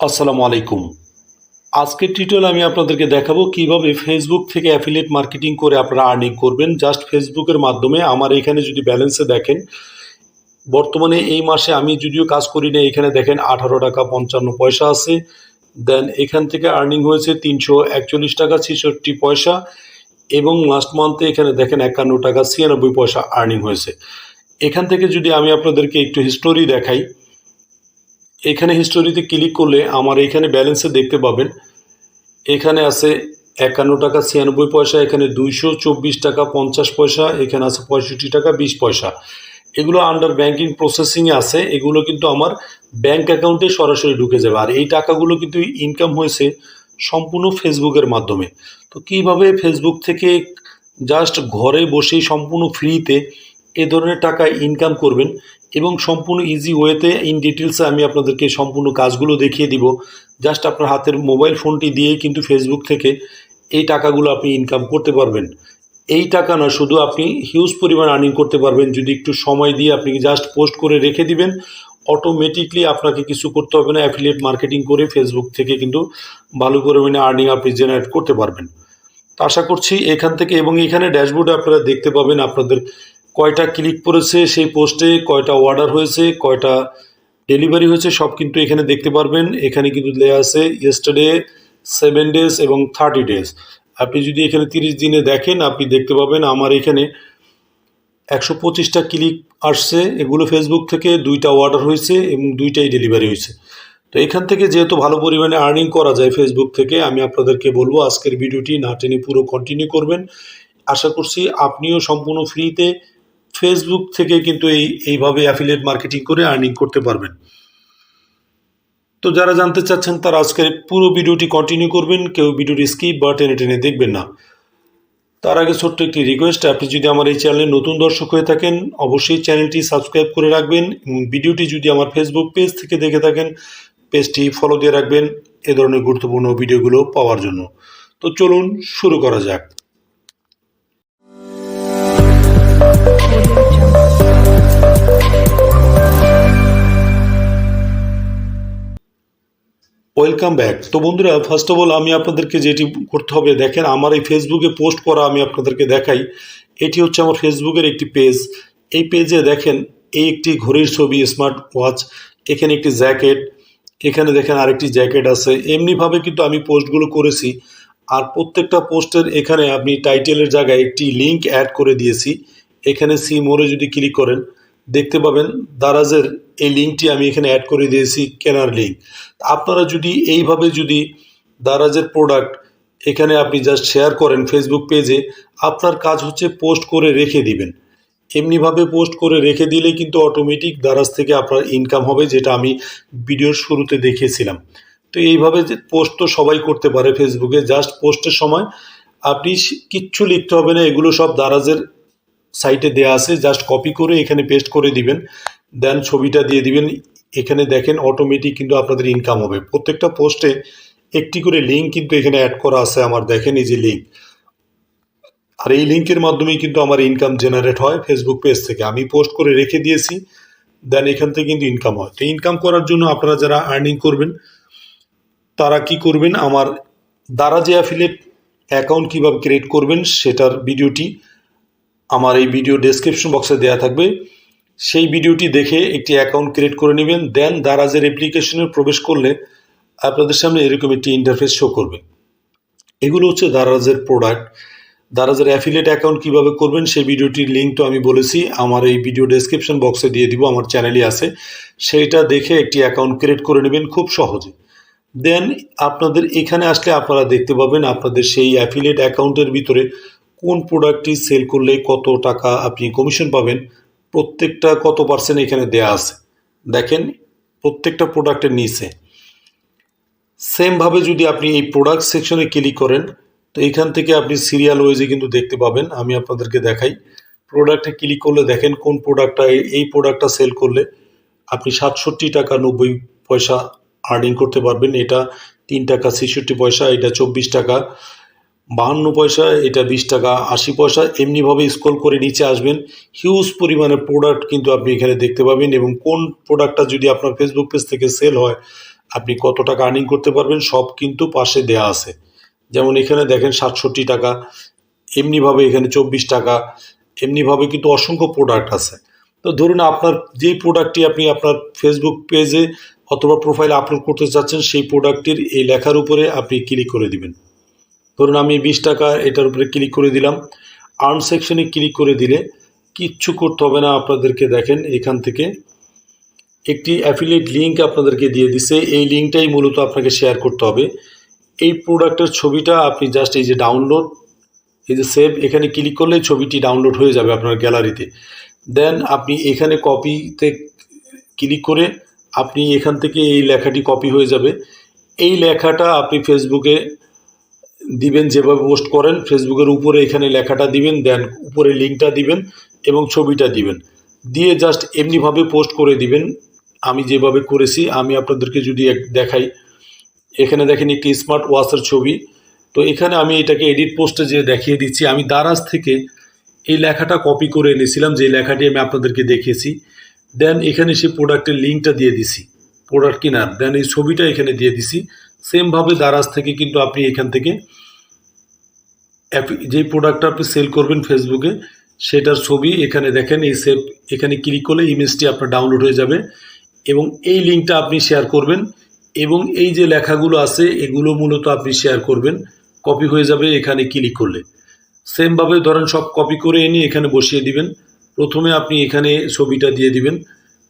আসসালামু আলাইকুম। আজকের টিউটোরিয়াল আমি আপনাদেরকে দেখাবো কীভাবে ফেসবুক থেকে অ্যাফিলিয়েট মার্কেটিং করে আপনারা আর্নিং করবেন। জাস্ট ফেসবুকের মাধ্যমে আমার এখানে যদি ব্যালেন্সে দেখেন, বর্তমানে এই মাসে আমি যদিও কাজ করি না এখানে দেখেন আঠারো টাকা পঞ্চান্ন পয়সা আছে। দেন এখান থেকে আর্নিং হয়েছে তিনশো একচল্লিশ টাকা ছেষট্টি পয়সা এবং লাস্ট মান্থে এখানে দেখেন একান্ন টাকা ছিয়ানব্বই পয়সা আর্নিং হয়েছে। এখান থেকে যদি আমি আপনাদেরকে একটু হিস্টোরি দেখাই এখানে হিস্টোরিতে ক্লিক করলে আমার এখানে ব্যালেন্সে দেখতে পাবেন। এখানে আছে একান্ন টাকা ছিয়ানব্বই পয়সা, এখানে দুইশো চব্বিশ টাকা পঞ্চাশ পয়সা, এখানে আছে পঁয়ষট্টি টাকা বিশ পয়সা। এগুলো আন্ডার ব্যাংকিং প্রসেসিংয়ে আছে, এগুলো কিন্তু আমার ব্যাংক অ্যাকাউন্টে সরাসরি ঢুকে যাবে। আর এই টাকাগুলো কিন্তু ইনকাম হয়েছে সম্পূর্ণ ফেসবুকের মাধ্যমে। তো কীভাবে ফেসবুক থেকে জাস্ট ঘরে বসেই সম্পূর্ণ ফ্রিতে এ ধরনের টাকা ইনকাম করবেন এবং সম্পূর্ণ ইজি ওয়েতে ইন ডিটেলসে আমি আপনাদেরকে সম্পূর্ণ কাজগুলো দেখিয়ে দিব। জাস্ট আপনার হাতের মোবাইল ফোনটি দিয়েই কিন্তু ফেসবুক থেকে এই টাকাগুলো আপনি ইনকাম করতে পারবেন। এই টাকা না, শুধু আপনি হিউজ পরিমাণ আর্নিং করতে পারবেন। যদি একটু সময় দিয়ে আপনি জাস্ট পোস্ট করে রেখে দিবেন অটোমেটিকলি আপনাকে কিছু করতে হবে না। অ্যাফিলিয়েট মার্কেটিং করে ফেসবুক থেকে কিন্তু ভালো পরিমাণে আর্নিং আপনি জেনারেট করতে পারবেন। তো আশা করছি এখান থেকে এবং এখানে ড্যাশবোর্ডে আপনারা দেখতে পাবেন আপনাদের কয়টা ক্লিক করেছে, সেই পোস্টে কয়টা অর্ডার হয়েছে, কয়টা ডেলিভারি হয়েছে, সব কিন্তু এখানে দেখতে পারবেন। এখানে কিন্তু দেওয়া আছে ইয়েস্টারডে সেভেন ডেজ এবং থার্টি ডেজ আপনি যদি এখানে তিরিশ দিনে দেখেন, আপনি দেখতে পাবেন আমার এখানে একশো পঁচিশটা ক্লিক আসছে। এগুলো ফেসবুক থেকে দুইটা অর্ডার হয়েছে এবং দুইটাই ডেলিভারি হয়েছে। তো এখান থেকে যেহেতু ভালো পরিমাণে আর্নিং করা যায় ফেসবুক থেকে, আমি আপনাদেরকে বলব আজকের ভিডিওটি না টেনে পুরো কন্টিনিউ করবেন। আশা করছি আপনিও সম্পূর্ণ ফ্রিতে ফেসবুক থেকে কিন্তু এই, এইভাবে অ্যাফিলিয়েট মার্কেটিং করে আর্নিং করতে পারবেন। তো যারা জানতে চাচ্ছেন তারা আজকের পুরো ভিডিওটি কন্টিনিউ করবেন, কেউ ভিডিওটি স্কিপ বা টেনে টেনে দেখবেন না। তার আগে ছোট্ট একটি রিকোয়েস্ট আপনি যদি আমার এই চ্যানেলে নতুন দর্শক হয়ে থাকেন, অবশ্যই চ্যানেলটি সাবস্ক্রাইব করে রাখবেন এবং ভিডিওটি যদি আমার ফেসবুক পেজ থেকে দেখে থাকেন পেজটি ফলো দিয়ে রাখবেন, এ ধরনের গুরুত্বপূর্ণ ভিডিওগুলো পাওয়ার জন্য। তো চলুন শুরু করা যাক। ওয়েলকাম ব্যাক তো বন্ধুরা ফার্স্ট অফ অল আমি আপনাদেরকে যেটি করতে হবে, দেখেন আমার এই ফেসবুকে পোস্ট করা আমি আপনাদেরকে দেখাই। এটি হচ্ছে আমার ফেসবুকের একটি পেজ এই পেজে দেখেন, এই একটি ঘড়ির ছবি স্মার্ট ওয়াচ এখানে একটি জ্যাকেট এখানে দেখেন আরেকটি জ্যাকেট আছে। এমনিভাবে কিন্তু আমি পোস্টগুলো করেছি, আর প্রত্যেকটা পোস্টের এখানে আপনি টাইটেলের জায়গায় একটি লিংক অ্যাড করে দিয়েছি। এখানে সি মোড়ে যদি ক্লিক করেন দেখতে পাবেন দারাজের এই লিঙ্কটি আমি এখানে অ্যাড করে দিয়েছি, কেনার লিঙ্ক আপনারা যদি এইভাবে যদি দারাজের প্রোডাক্ট এখানে আপনি জাস্ট শেয়ার করেন ফেসবুক পেজে আপনার কাজ হচ্ছে পোস্ট করে রেখে দিবেন। এমনিভাবে পোস্ট করে রেখে দিলে কিন্তু অটোমেটিক দারাজ থেকে আপনার ইনকাম হবে, যেটা আমি ভিডিওর শুরুতে দেখিয়েছিলাম। তো এইভাবে যে পোস্ট তো সবাই করতে পারে ফেসবুকে জাস্ট পোস্টের সময় আপনি কিচ্ছু লিখতে হবে না, এগুলো সব দারাজের সাইটে দেওয়া আছে জাস্ট কপি করে এখানে পেস্ট করে দিবেন দেন ছবিটা দিয়ে দিবেন, এখানে দেখেন অটোমেটিক কিন্তু আপনাদের ইনকাম হবে। প্রত্যেকটা পোস্টে একটি করে লিঙ্ক কিন্তু এখানে অ্যাড করা আছে আমার, দেখেন এই যে লিঙ্ক আর এই লিঙ্কের মাধ্যমেই কিন্তু আমার ইনকাম জেনারেট হয় ফেসবুক পেজ থেকে। আমি পোস্ট করে রেখে দিয়েছি দেন এখান থেকে কিন্তু ইনকাম হয়। তো ইনকাম করার জন্য আপনারা যারা আর্নিং করবেন, তারা কি করবেন? আমার দ্বারা যে অ্যাফিলেট অ্যাকাউন্ট কীভাবে ক্রিয়েট করবেন, সেটার ভিডিওটি আমার এই ভিডিও ডেসক্রিপশন বক্সে দেওয়া থাকবে। সেই ভিডিওটি দেখে একটি অ্যাকাউন্ট ক্রিয়েট করে নেবেন দেন দারাজের অ্যাপ্লিকেশনে প্রবেশ করলে আপনাদের সামনে এরকম একটি ইন্টারফেস শো করবে। এগুলো হচ্ছে দারাজের প্রোডাক্ট দারাজের অ্যাফিলিয়েট অ্যাকাউন্ট কীভাবে করবেন, সেই ভিডিওটির লিঙ্ক তো আমি বলেছি। আমার এই ভিডিও ডেসক্রিপশন বক্সে দিয়ে দিব, আমার চ্যানেলই আছে। সেইটা দেখে একটি অ্যাকাউন্ট ক্রিয়েট করে নেবেন খুব সহজে। দেন আপনাদের এখানে আসলে আপনারা দেখতে পাবেন, আপনাদের সেই অ্যাফিলিয়েট অ্যাকাউন্টের ভিতরে কোন প্রোডাক্টটি সেল করলে কত টাকা আপনি কমিশন পাবেন, প্রত্যেকটা কত পার্সেন্ট এখানে দেয়া আছে? দেখেন, প্রত্যেকটা প্রোডাক্টের নিচে। সেমভাবে যদি আপনি এই প্রোডাক্ট সেকশনে ক্লিক করেন, তো এখান থেকে আপনি সিরিয়াল ওয়েজে কিন্তু দেখতে পাবেন, আমি আপনাদেরকে দেখাই। প্রোডাক্টে ক্লিক করলে দেখেন কোন প্রোডাক্টটা এই প্রোডাক্টটা সেল করলে আপনি সাতষট্টি টাকা নব্বই পয়সা আর্নিং করতে পারবেন। এটা তিন টাকা ছেষট্টি পয়সা, এটা চব্বিশ টাকা। বাহান্ন পয়সা, এটা বিশ টাকা, আশি পয়সা, এমনিভাবে স্ক্রল করে নিচে আসবেন। হিউজ পরিমাণে প্রোডাক্ট কিন্তু আপনি এখানে দেখতে পাবেন এবং কোন প্রোডাক্টটা যদি আপনার ফেসবুক পেজ থেকে সেল হয়, আপনি কত টাকা আর্নিং করতে পারবেন, সব কিন্তু পাশে দেয়া আছে। যেমন এখানে দেখেন সাতষট্টি টাকা, এমনিভাবে এখানে চব্বিশ টাকা, এমনিভাবে কিন্তু অসংখ্য প্রোডাক্ট আছে। তো ধরুন আপনার যেই প্রোডাক্টটি আপনি আপনার ফেসবুক পেজে অথবা প্রোফাইলে আপলোড করতে চাচ্ছেন, সেই প্রোডাক্টটির এই লেখার উপরে আপনি ক্লিক করে দিবেন। ধরুন আমি বিশ টাকা এটার উপরে ক্লিক করে দিলাম। আর্ন সেকশনে ক্লিক করে দিলে কিচ্ছু করতে হবে না আপনাদেরকে দেখেন এখান থেকে। একটি অ্যাফিলিয়েট লিঙ্ক আপনাদেরকে দিয়ে দিছে। এই লিঙ্কটাই মূলত আপনাকে শেয়ার করতে হবে। এই প্রোডাক্টের ছবিটা আপনি জাস্ট এই যে ডাউনলোড এই যে সেভ এখানে ক্লিক করলে ছবিটি ডাউনলোড হয়ে যাবে আপনার গ্যালারিতে দেন আপনি এখানে কপিতে ক্লিক করে আপনি এখান থেকে এই লেখাটি কপি হয়ে যাবে। এই লেখাটা আপনি ফেসবুকে দিবেন যেভাবে পোস্ট করেন ফেসবুকের উপরে এখানে লেখাটা দিবেন দেন উপরে লিঙ্কটা দিবেন এবং ছবিটা দিবেন। দিয়ে জাস্ট এমনিভাবে পোস্ট করে দিবেন। আমি যেভাবে করেছি, আমি আপনাদেরকে যদি এক দেখাই। এখানে দেখেন একটি স্মার্ট ওয়াচের ছবি। তো এখানে আমি এটাকে এডিট পোস্টে যে দেখিয়ে দিচ্ছি, আমি দারাজ থেকে এই লেখাটা কপি করে এনেছিলাম যে লেখাটি আমি আপনাদেরকে দেখিয়েছি। দেন এখানে সেই প্রোডাক্টের লিঙ্কটা দিয়ে দিছি প্রোডাক্ট কেনার দেন এই ছবিটা এখানে দিয়ে দিছি। সেমভাবে দারাজ থেকে কিন্তু আপনি এখান থেকে যেই প্রোডাক্টটা আপনি সেল করবেন ফেসবুকে সেটার ছবি এখানে দেখেন, এই সেভ এখানে ক্লিক করলে ইমেজটি আপনার ডাউনলোড হয়ে যাবে এবং এই লিঙ্কটা আপনি শেয়ার করবেন এবং এই যে লেখাগুলো আছে, এগুলো মূলত আপনি শেয়ার করবেন কপি হয়ে যাবে এখানে ক্লিক করলে। সেমভাবে ধরেন সব কপি করে এনে এখানে বসিয়ে দিবেন। প্রথমে আপনি এখানে ছবিটা দিয়ে দিবেন,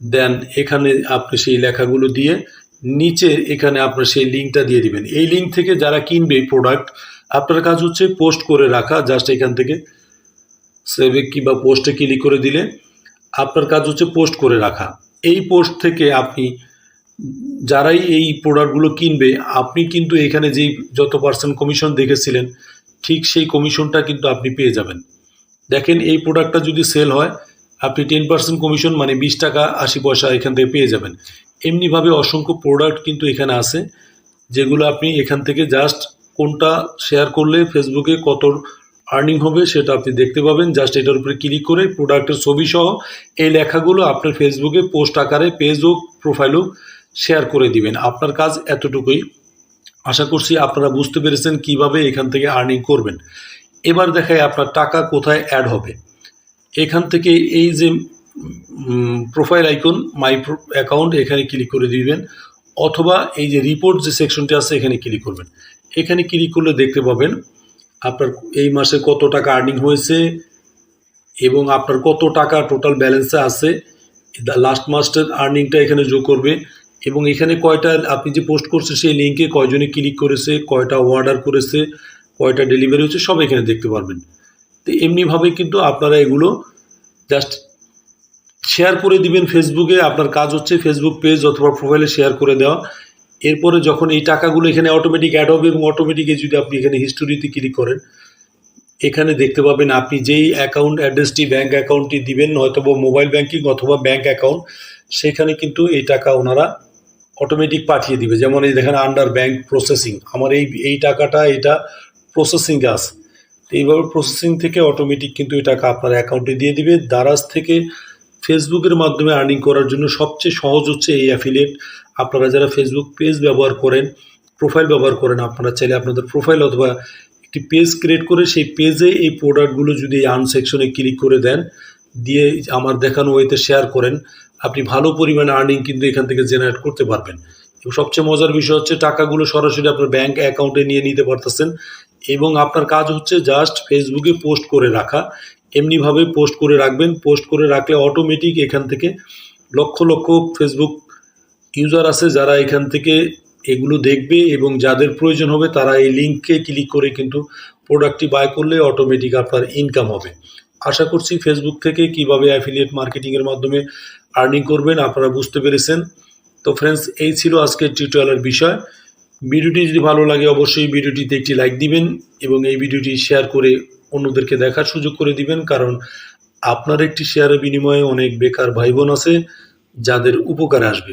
দেন এখানে আপনি সেই লেখাগুলো দিয়ে নিচে এখানে আপনার সেই লিঙ্কটা দিয়ে দিবেন। এই লিঙ্ক থেকে যারা কিনবে প্রোডাক্ট আপনার কাজ হচ্ছে পোস্ট করে রাখা জাস্ট এখান থেকে সেভে কিংবা পোস্টে ক্লিক করে দিলে আপনার কাজ হচ্ছে পোস্ট করে রাখা। এই পোস্ট থেকে আপনি যারাই এই প্রোডাক্টগুলো কিনবে, আপনি কিন্তু এখানে যেই যত পার্সেন্ট কমিশন দেখেছিলেন, ঠিক সেই কমিশনটা কিন্তু আপনি পেয়ে যাবেন। দেখেন এই প্রোডাক্টটা যদি সেল হয়, আপনি টেন পার্সেন্ট কমিশন মানে বিশ টাকা আশি পয়সা এখান থেকে পেয়ে যাবেন। এমনিভাবে অসংখ্য প্রোডাক্ট কিন্তু এখানে আছে, যেগুলো আপনি এখান থেকে জাস্ট কোনটা শেয়ার করলে ফেসবুকে কত আর্নিং হবে সেটা আপনি দেখতে পাবেন। জাস্ট এটার উপরে ক্লিক করে প্রোডাক্টের ছবি সহ এই লেখাগুলো আপনার ফেসবুকে পোস্ট আকারে পেজ হোক প্রোফাইল হোক শেয়ার করে দিবেন। আপনার কাজ এতটুকুই। আশা করছি আপনারা বুঝতে পেরেছেন কীভাবে এখান থেকে আর্নিং করবেন। এবার দেখায় আপনার টাকা কোথায় অ্যাড হবে। এখান থেকে এই যে প্রোফাইল আইকন মাই অ্যাকাউন্ট এখানে ক্লিক করে দিবেন। অথবা এই যে রিপোর্ট যে সেকশনটি আছে, এখানে ক্লিক করবেন। এখানে ক্লিক করলে দেখতে পাবেন? আপনার এই মাসে কত টাকা আর্নিং হয়েছে এবং আপনার কত টাকা টোটাল ব্যালেন্সে আছে? লাস্ট মাসের আর্নিংটা এখানে যোগ করবে এবং এখানে কয়টা আপনি যে পোস্ট করছেন সেই লিঙ্কে কয়জনে ক্লিক করেছে, কয়টা অর্ডার করেছে, কয়টা ডেলিভারি হচ্ছে সব এখানে দেখতে পারবেন। তো এমনিভাবে কিন্তু আপনারা এগুলো জাস্ট শেয়ার করে দিবেন ফেসবুকে আপনার কাজ হচ্ছে ফেসবুক পেজ অথবা প্রোফাইলে শেয়ার করে দেওয়া। এরপরে যখন এই টাকাগুলো এখানে অটোমেটিক অ্যাড হবে এবং অটোমেটিকে যদি আপনি এখানে হিস্টোরিতে ক্লিক করেন, এখানে দেখতে পাবেন আপনি যেই অ্যাকাউন্ট অ্যাড্রেসটি ব্যাঙ্ক অ্যাকাউন্টটি দিবেন হয়তো মোবাইল ব্যাঙ্কিং অথবা ব্যাঙ্ক অ্যাকাউন্ট সেখানে কিন্তু এই টাকা ওনারা অটোমেটিক পাঠিয়ে দিবে। যেমন এই দেখেন আন্ডার ব্যাঙ্ক প্রসেসিং আমার এই এই টাকাটা এটা প্রসেসিং আছে এইভাবে প্রসেসিং থেকে অটোমেটিক কিন্তু এই টাকা আপনার অ্যাকাউন্টে দিয়ে দিবে। দারাজ থেকে ফেসবুকের মাধ্যমে আর্নিং করার জন্য সবচেয়ে সহজ হচ্ছে এই অ্যাফিলিয়েট আপনারা যারা ফেসবুক পেজ ব্যবহার করেন প্রোফাইল ব্যবহার করেন, আপনারা চাইলে আপনাদের প্রোফাইল অথবা একটি পেজ ক্রিয়েট করে সেই পেজে এই প্রোডাক্টগুলো যদি আর্ন সেকশনে ক্লিক করে দেন, দিয়ে আমার দেখানো ওয়েতে শেয়ার করেন, আপনি ভালো পরিমাণে আর্নিং কিন্তু এখান থেকে জেনারেট করতে পারবেন। এবং সবচেয়ে মজার বিষয় হচ্ছে টাকাগুলো সরাসরি আপনার ব্যাংক অ্যাকাউন্টে নিয়ে নিতে পারতেছেন এবং আপনার কাজ হচ্ছে জাস্ট ফেসবুকে পোস্ট করে রাখা। এমনিভাবে পোস্ট করে রাখবেন পোস্ট করে রাখলে অটোমেটিক এখান থেকে লক্ষ লক্ষ ফেসবুক ইউজার আছে যারা এখান থেকে এগুলো দেখবে এবং যাদের প্রয়োজন হবে তারা এই লিঙ্কে ক্লিক করে কিন্তু প্রোডাক্টটি বাই করলে অটোমেটিক আপনার ইনকাম হবে। আশা করছি ফেসবুক থেকে কীভাবে অ্যাফিলিয়েট মার্কেটিংয়ের মাধ্যমে আর্নিং করবেন আপনারা বুঝতে পেরেছেন। তো ফ্রেন্ডস এই ছিল আজকের টিউটোরিয়ালের বিষয়। ভিডিওটি যদি ভালো লাগে অবশ্যই ভিডিওটিতে একটি লাইক দিবেন এবং এই ভিডিওটি শেয়ার করে অন্যদেরকে দেখার সুযোগ করে দিবেন কারণ আপনার একটি শেয়ারের বিনিময়ে অনেক বেকার ভাই বোন আছে যাদের উপকার আসবে।